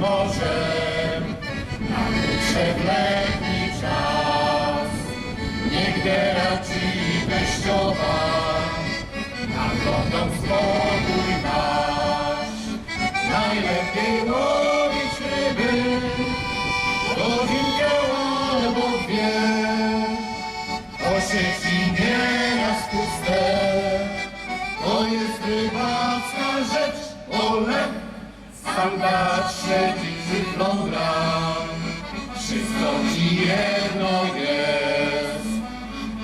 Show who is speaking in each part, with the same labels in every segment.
Speaker 1: morzem na potrzebny czas. Niech deraci teściowa na dom spokój nasz. Najlepiej łowić ryby, godzinkę albo dwie. O sieci nieraz sam dać śledzić żyflą gram. Wszystko ci jedno jest,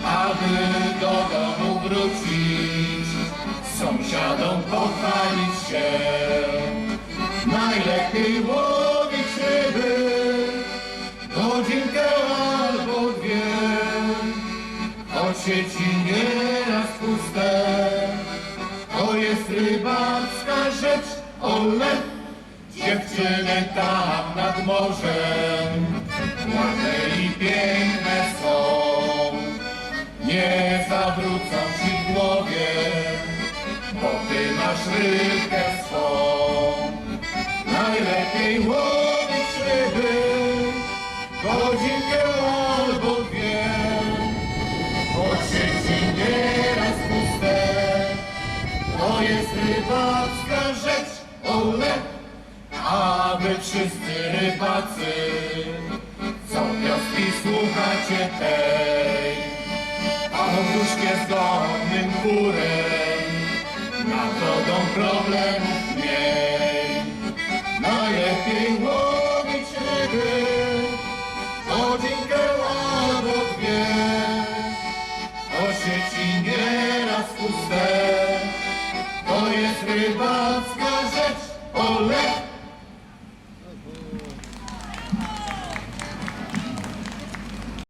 Speaker 1: aby do domu wrócić, sąsiadom pochwalić się. Najlepiej łowić ryby, godzinkę albo dwie. Choć sieci nieraz puste, to jest rybacka rzecz, ole, dziewczyny tam nad morzem, ładne i piękne są, nie zawrócą ci głowie, bo ty masz rybkę swą. Najlepiej łowić ryby, godzinkę albo dwie. Choć sieci nieraz puste, to jest rybacka rzecz, ole, aby wszyscy rybacy, co wioski słuchacie tej, a wróżkie z godnym chórem, na wodą problemów mniej. Najlepiej łowić ryby, godzinkę albo dwie. O sieci nieraz puste, to jest rybacka rzecz, ole,